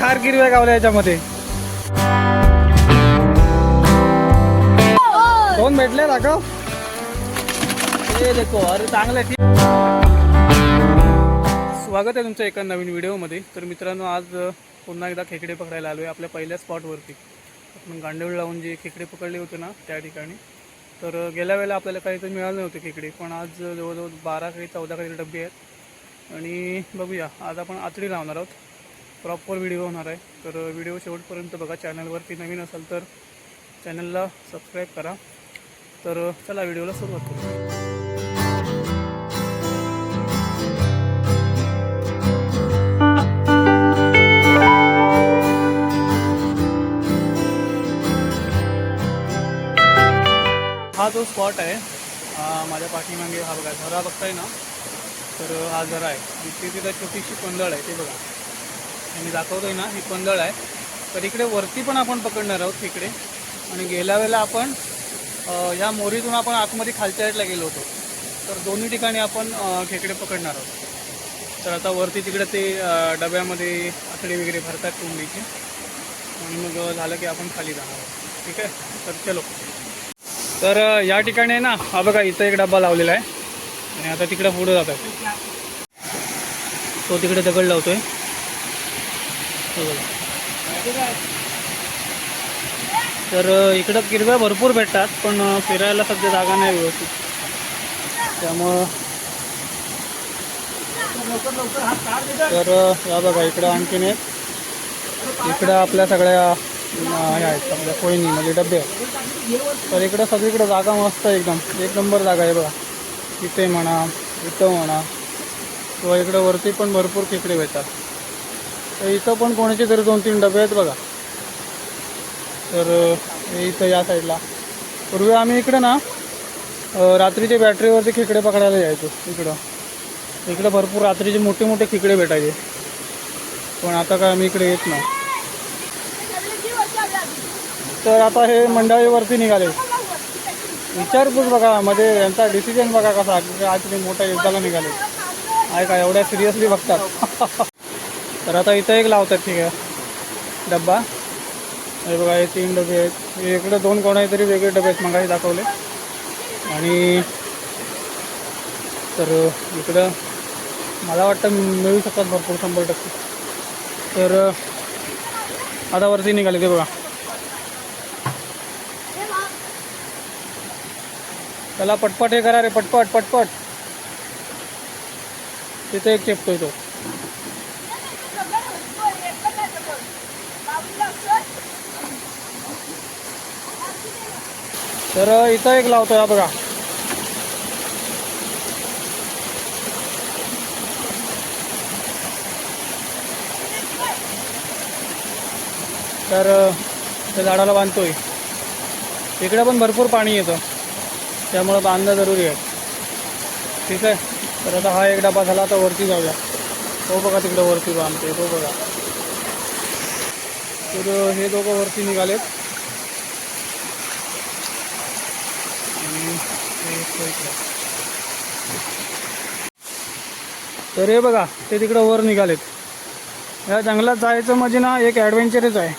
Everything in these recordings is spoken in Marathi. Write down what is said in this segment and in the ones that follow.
चार गिरव्या गावल्या याच्यामध्ये. दोन भेटले ना हे देखो अरे चांगलं आहे, ठीक स्वागत आहे तुमचं एका नवीन व्हिडिओमध्ये. तर मित्रांनो आज पुन्हा एकदा खेकडे पकडायला आलो आहे आपल्या पहिल्या स्पॉटवरती आपण गांडूळ लावून जे खेकडे पकडले होते ना त्या ठिकाणी. तर गेल्या वेळेला आपल्याला काही तर मिळाले नव्हते खेकडे पण आज जवळजवळ बारा काही चौदा काही डबे आहेत. आणि बघूया आज आपण आतडी लावणार आहोत. प्रॉपर व्हिडिओ होणार आहे. तर व्हिडिओ शेवटपर्यंत बघा. चॅनलवरती नवीन असाल तर चॅनलला सबस्क्राईब करा. तर चला व्हिडिओला सुरुवात करू. हा जो स्पॉट आहे माझ्या पाठीमागे हा बघा. झरा बघताय ना? तर हा झरा आहे. इथे तिथं छोटीशी पंदळ आहे ते बघा. मी दाखवतोय ना ही पंदळ आहे. तर इकडे वरती पण आपण पकडणार आहोत तिकडे आणि गेल्या वेळेला आपण या ह्या मोरीतून आपण आतमध्ये खालच्या साईडला गेलो होतो. तर दोन्ही ठिकाणी आपण खेकडे पकडणार आहोत. तर आता वरती तिकडे ते डब्यामध्ये आकडे वगैरे भरतात कोंबडीचे आणि मग झालं की आपण खाली जाणार आहोत. ठीक आहे? तर चलो. तर या ठिकाणी आहे ना हा बघा इथं एक डब्बा लावलेला आहे. आणि आता तिकडे पुढं जात आहे तो तिकडे दगड लावतोय. आहे तर इकडं किरव्या भरपूर भेटतात पण फिरायला सध्या जागा नाही व्यवस्थित. त्यामुळं तर या बघा इकडं आणखीन एक. इकडं आपल्या सगळ्या हे आहेत आपल्या कोयनी म्हणजे डबे आहेत. तर इकडं सगळीकडं जागा मस्त आहे एकदम. एक नंबर जागा आहे बघा. इथे म्हणा इथं म्हणा. किंवा इकडं वरती पण भरपूर खेकडे भेटतात. तर इथं पण कोणाचे तरी दोन तीन डबे आहेत बघा. तर इथं या साईडला. पूर्वी आम्ही इकडं ना रात्रीचे रात्रीच्या बॅटरीवरती खेकडे पकडायला यायचो इकडं. इकडं भरपूर रात्रीचे मोठे मोठे खेकडे भेटायचे. पण आता काय आम्ही इकडे येत नाही. तर आता हे मंडळीवरती निघाले. विचारपूस बघा मध्ये यांचा डिसिजन बघा कसा आज ते मोठ्या युद्धाला निघाले. आहे का एवढ्या सिरियसली बघतात. तर आता इथं एक लावतात ठीक आहे. डब्बा. हे बघा हे तीन डबे आहेत. इकडं इकडे दोन कोणा तरी वेगळे डबे आहेत मगाही दाखवले. आणि तर इकडं मला वाटतं मिळू शकतात भरपूर शंभर टक्के. तर आता वरती निघाले ते बघा. त्याला पटपट हे करा रे पटपट पटपट. तिथे एक चेपतोय तो. तर इथं एक लावतो हा बघा. तर त्या झाडाला बांधतोय. इकडे पण भरपूर पाणी येतं. त्यामुळं बांधणं जरुरी आहे. ठीक आहे? तर आता हा एक डबा झाला आता वरती जाऊया. तो बघा तिकडं वरती बांधते तो बघा. तर हे दोघं वरती निघालेत आणि हे तो इकडं. तर हे बघा ते तिकडं वर निघालेत. या जंगलात जायचं म्हणजे ना एक ॲडव्हेंचरच आहे.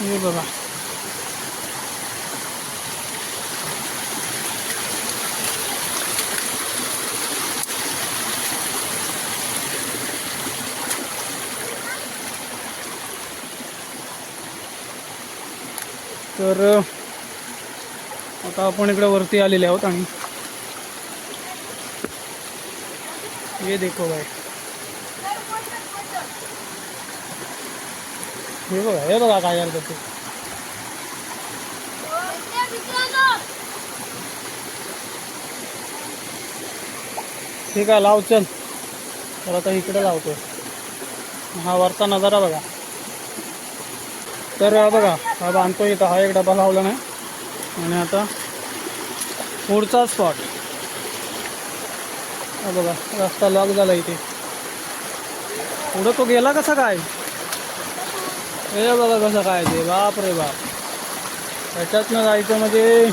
हे बघा. तर आता आपण इकडे वरती आलेले आहोत आणि हे देखो भाई. हे बघा हे बघा काय करतात ते ठीक आहे लाव चल. तर आता इकडे लावतो हा वरचा नजारा बघा. तर बघा हा बांधतो इथं. हा एक डबा लावला नाही. आणि आता पुढचा स्पॉट हा बघा रस्ता लॉक झाला इथे. पुढं तो गेला कसा काय? हे बघा कसं काय ते. बाप रे बाप. त्याच्यातनं जायचं म्हणजे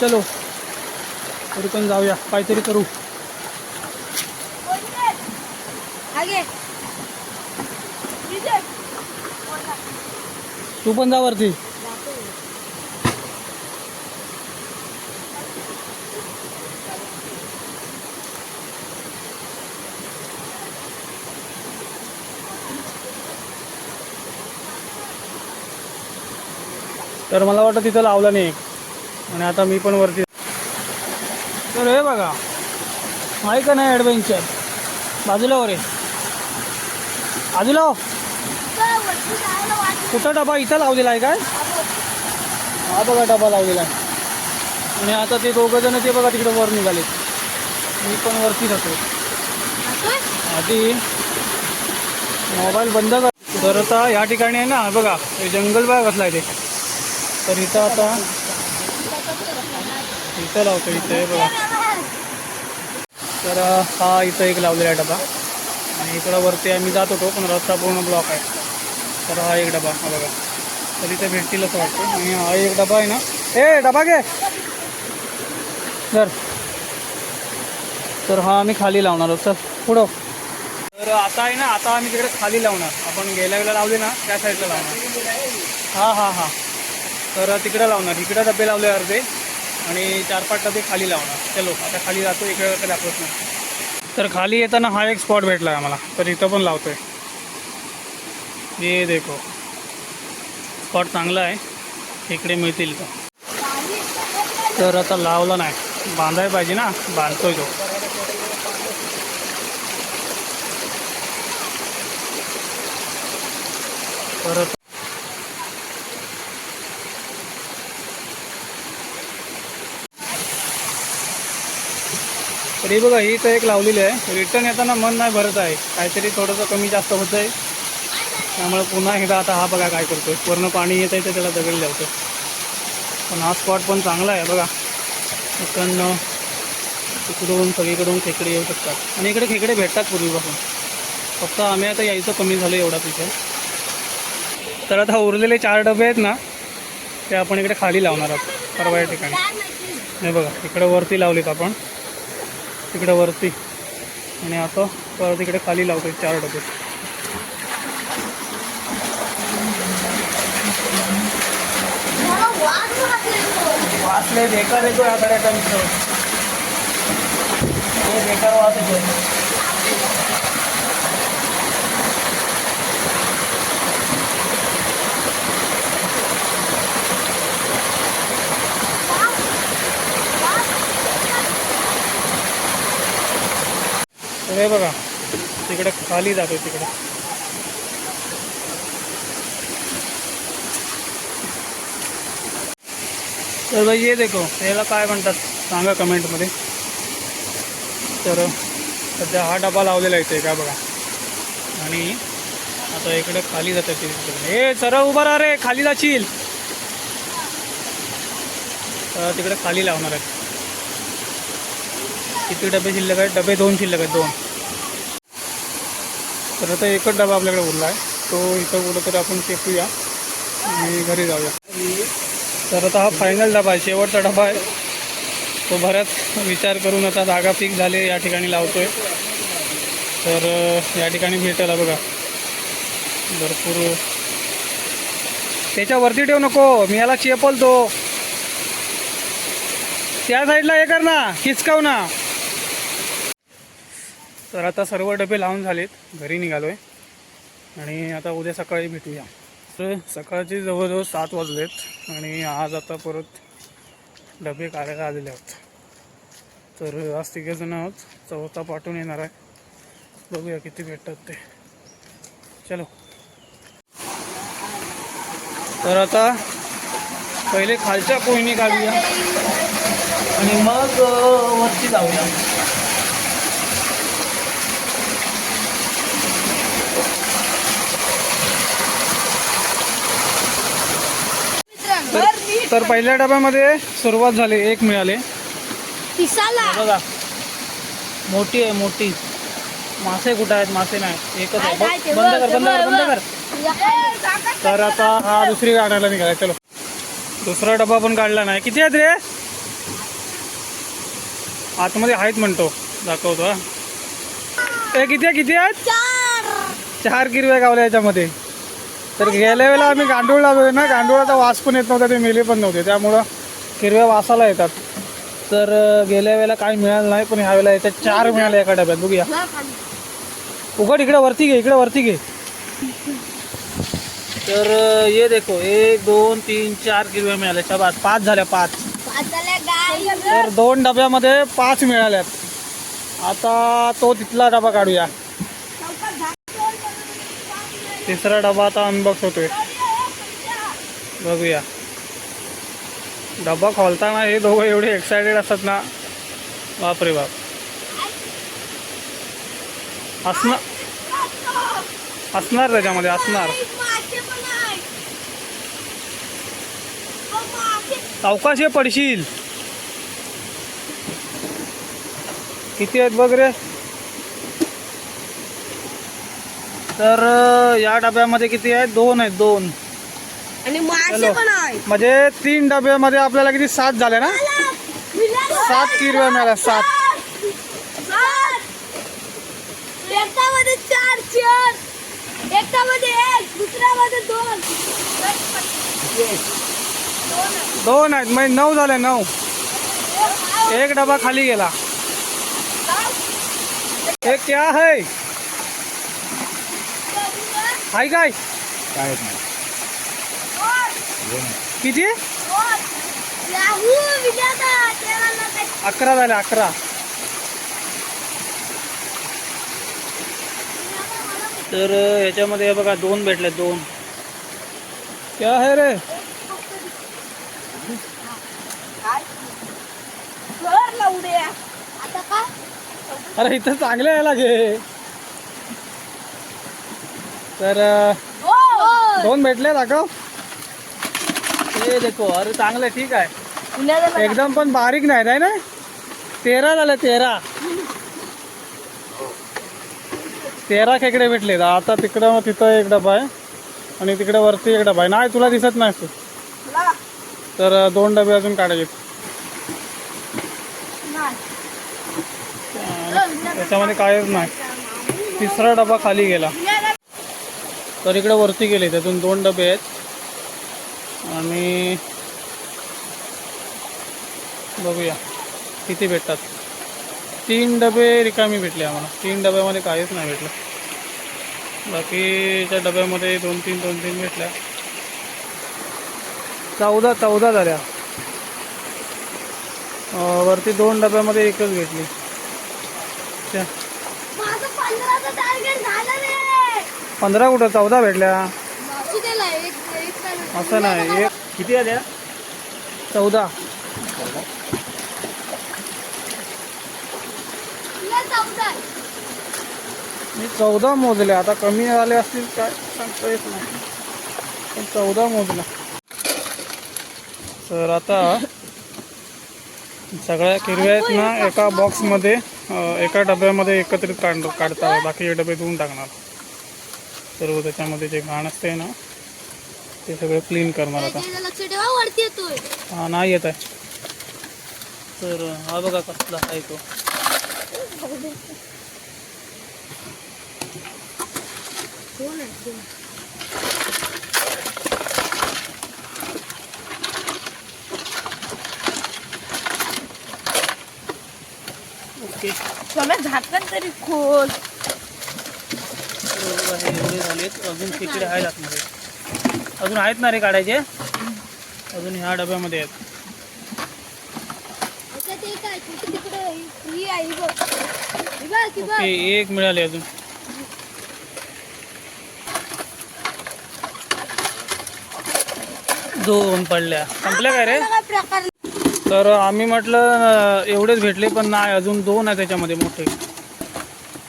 चलो तरी पण जाऊया. काहीतरी करू. तू पण जा वरती. तर मला वाटतं तिथं लावलं नाही. एक. आणि आता मी पण वरती. तर हे बघा. आहे का नाही ॲडव्हेंचर बाजूला वर आहे बाजूला हो. कुठं डबा इथं लावलेला आहे काय? हा बघा डबा लावलेला आहे. आणि आता ते दोघं जण ते बघा तिकडे वर निघाले. मी पण वरती जातो. आधी मोबाईल बंद कर. तर आता या ठिकाणी आहे ना बघा हे जंगल बाग असला आहे ते. तर इथं आता इथं लावतो इथं बघा. तर हा इथं एक लावलेला आहे डबा. आणि इकडं वरती आम्ही जात होतो पण रस्ता पूर्ण ब्लॉक आहे. तर हा एक डबा हा बघा. तर इथे भेटतील असं वाटतं. आणि हा एक डबा आहे ना. ए डबा घे. तर तर हा आम्ही खाली लावणार आहोत तर पुढं. तर आता आहे ना आता आम्ही तिकडे खाली लावणार. आपण गेल्या वेळेला लावले ना त्या साईडला लावणार. हां हां हां. तर तिकडे लावणार. इकडे डबे लावले अर्धे. आणि चार पाच डबे खाली लावणार. चलो आता खाली जातो इकडे दाखवत नाही तर खाली येताना हा एक स्पॉट भेटला आहे आम्हाला. तर इथं पण लावतोय. ये देखो. स्पॉट चांगला आहे. इकडे मिळतील का? तर आता लावला नाही. बांधायला पाहिजे ना. बांधतोय तो. परत तरी बघा ही तर एक लावलेली आहे. रिटर्न येताना मन नाही भरत आहे. काहीतरी थोडंसं कमी जास्त होतं आहे त्यामुळे पुन्हा एकदा आता हा बघा काय करतो पूर्ण पाणी येत आहे तर त्याला दगड लावतो पण हा स्पॉट पण चांगला आहे बघा. इकडनं तिकडून सगळीकडून खेकडे येऊ शकतात. आणि इकडे खेकडे भेटतात पूर्वीपासून. फक्त आम्ही आता यायचं कमी झालं एवढा तिथे तर आता उरलेले चार डबे आहेत ना ते आपण इकडे खाली लावणार आहोत. परवा या ठिकाणी. नाही बघा इकडे वरती लावलीत आपण. तिकडं वरती. आणि आता परत इकडे खाली लावतो चार डबे. वाचले बेकार येतो याकडे त्यांचं हे बेकार वाच येतो तर हे बघा तिकडे खाली जातो तिकडे. तर भाई ये देखो याला काय म्हणतात? सांगा कमेंटमध्ये. तर सध्या हा डबा लावलेला इथे का बघा. आणि आता इकडे खाली जातात तिकडे ए सरळ उभा राहा रे खाली जाशील. तर तिकडे खाली लावणार आहे. किती डबे शिल्लक आहेत? डबे दोन शिल्लक आहेत दोन. तर आता एकच डबा आपल्याकडे उरला आहे. तो इथं कुठं आपण फेकूया आणि घरी जाऊया. तर आता हा फायनल डबा आहे. शेवटचा डबा आहे. तो बऱ्याच विचार करून आता जागा फिक्स झाले या ठिकाणी लावतोय. तर या ठिकाणी भेटायला बघा. भरपूर. त्याच्यावरती ठेवू नको. मी याला चेपलतो. त्या साईडला हे कर ना. किचकाव ना. तर आता सर्व डबे लावून झालेत. घरी निघालो आहे आणि आता उद्या सकाळी भेटूया. तर सकाळचे जवळजवळ सात वाजलेत आणि आज आता परत डबे काढायला आलेले आहोत. तर आज तिघेजण आहोत. चौथा पाठवून येणार आहे. बघूया किती भेटतात ते. चलो. तर आता पहिले खालच्या कोयनी काढूया. आणि मग वरती जाऊया. तर पहिल्या डब्यामध्ये सुरुवात झाली एक मिळाले. बघा. मोठी आहे मोठी. मासे कुठं आहेत मासे नाही. एकच आहे. बंद कर बंद कर बंद कर. तर आता हा दुसरी काढायला निघाला. चलो. दुसरा डबा पण काढला नाही. किती आहेत रे? आतमध्ये आहेत म्हणतो. दाखवतो हा. ए किती किती आहेत? चार. चार किरव्या गावल्या याच्यामध्ये. तर गेल्या वेळेला आम्ही गांडूळ लावलोय ना गांडूळाचा वास पण येत नव्हता ते मेले पण नव्हते. त्यामुळं हिरव्या वासाला येतात. तर गेल्या वेळेला काही मिळालं नाही पण ह्या वेळेला याच्यात चार मिळाले एका डब्यात. बघूया. उघड इकडे वरती घे इकडे वरती घे. तर ये देखो. एक दोन तीन चार किरव्या मिळाल्या. शाबास. पाच झाल्या पाच. तर दोन डब्यामध्ये पाच मिळाल्यात. आता तो तिथला डबा काढूया. तिसरा डबा आता अनबॉक्स होतोय. बघूया. डबा खोलताना हे दोघं एवढे एक्सायटेड असतात ना. बापरे बाप. असणार असणार त्याच्यामध्ये असणार. अवकाश पडशील. किती आहेत बघ रे? तर या डब्यामध्ये किती आहेत दोन आहेत दोन. आणि मासे हॅलो. पण आहे म्हणजे तीन डब्यामध्ये आपल्याला किती? सात झाले ना? सात किरव्या मिळाल्या सात. दोन. आहेत म्हणजे नऊ झाले नऊ. एक डबा खाली गेला. हे क्या है हाय काय काय नाही. किती? अकरा झाले अकरा. तर अं, ह्याच्यामध्ये हे बघा दोन भेटले दोन. क्या है रे? आता अरे इथं चांगले यायला घे तर दोन भेटले दाखव हे देखो अरे चांगले ठीक आहे. एकदम पण बारीक नाही आहे ना तेरा झाले तेरा. तेरा खेकडे भेटले आता तिकडं तिथं एक डबा आहे. आणि तिकडे वरती एक डबा आहे. नाही तुला दिसत नाही तू तर दोन डबे अजून काढायचे. त्याच्यामध्ये कायच नाही. तिसरा डबा खाली गेला. तर इकडे वरती गेले त्यातून दोन डबे आहेत. आणि बघूया किती भेटतात. तीन डबे रिकामी भेटले आम्हाला. तीन डब्यामध्ये काहीच नाही भेटलं. बाकीच्या डब्यामध्ये दोन तीन दोन तीन भेटल्या. चौदा चौदा झाल्या. वरती दोन डब्यामध्ये एकच भेटली. त्या माझं पंधराचं टार्गेट झालं रे पंधरा कुठं? चौदा भेटल्या. असू नाही. एक किती आल्या? चौदा. मी चौदा मोजले आता कमी आले असतील काय सांगता येत नाही. पण चौदा मोजला तर आता सगळ्या किरव्या आहेत ना एका बॉक्समध्ये एका डब्यामध्ये एकत्रित काढ काढता. बाकी डबे धुवून टाकणार. सर्व त्याच्यामध्ये जे घाण असते ना ते सगळं क्लीन करणार आता. त्याचं लक्ष ठेवा वरती येतोय. हा नाही येत आहे. तर हा बघा कसला आहे तो. ओके. झाकण तरी खोल. एवढे झालेत. अजून तिकडे आहेत आतमध्ये. अजून आहेत ना रे काढायचे? अजून ह्या डब्यामध्ये आहेत. ओके एक मिळाले अजून. दोन पडल्या. संपल्या काय रे? तर आम्ही म्हटलं एवढेच भेटले पण नाही अजून दोन आहे त्याच्यामध्ये मोठे.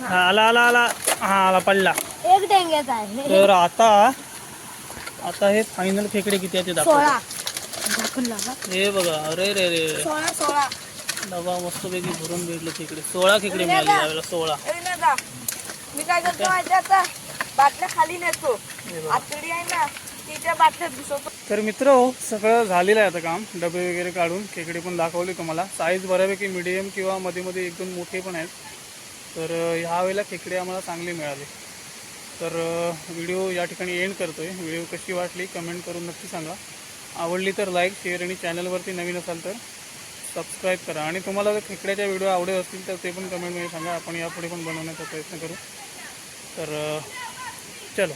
हा, आला आला आला. हा आला पडला. एक डेंग्याचा आहे. तर आता आता हे फायनल खेकडे किती आहे ते दाखव. लावा. हे बघा अरे रे रे. सोळा सोळा. डबा मस्तपैकी भरून भेटले खेकडे. सोळा खेकडे मिळाले यावेळेला सोळा. अरे मी काय करतो माहिती आता बाटल्या खाली नेतो. हे बघा. आतडी आहे ना तिच्या बाटल्यात घुसवतो. तर मित्र हो सगळं झालेलं आहे आता काम. डबे वगैरे काढून खेकडे पण दाखवले तुम्हाला. साईज बऱ्यापैकी मिडियम किंवा मध्ये मध्ये एकदम मोठे पण आहेत. तर अं, ह्या वेळेला खेकडे आम्हाला चांगले मिळाले. तर व्हिडिओ या ठिकाणी एंड करतो आहे व्हिडिओ कशी वाटली कमेंट करून नक्की सांगा. आवडली तर लाईक शेअर आणि चॅनलवरती नवीन असाल तर सबस्क्राईब करा. आणि तुम्हाला जर खेकड्याच्या व्हिडिओ आवडत असतील तर ते पण कमेंटमध्ये सांगा. आपण यापुढे पण बनवण्याचा प्रयत्न करू. तर चलो.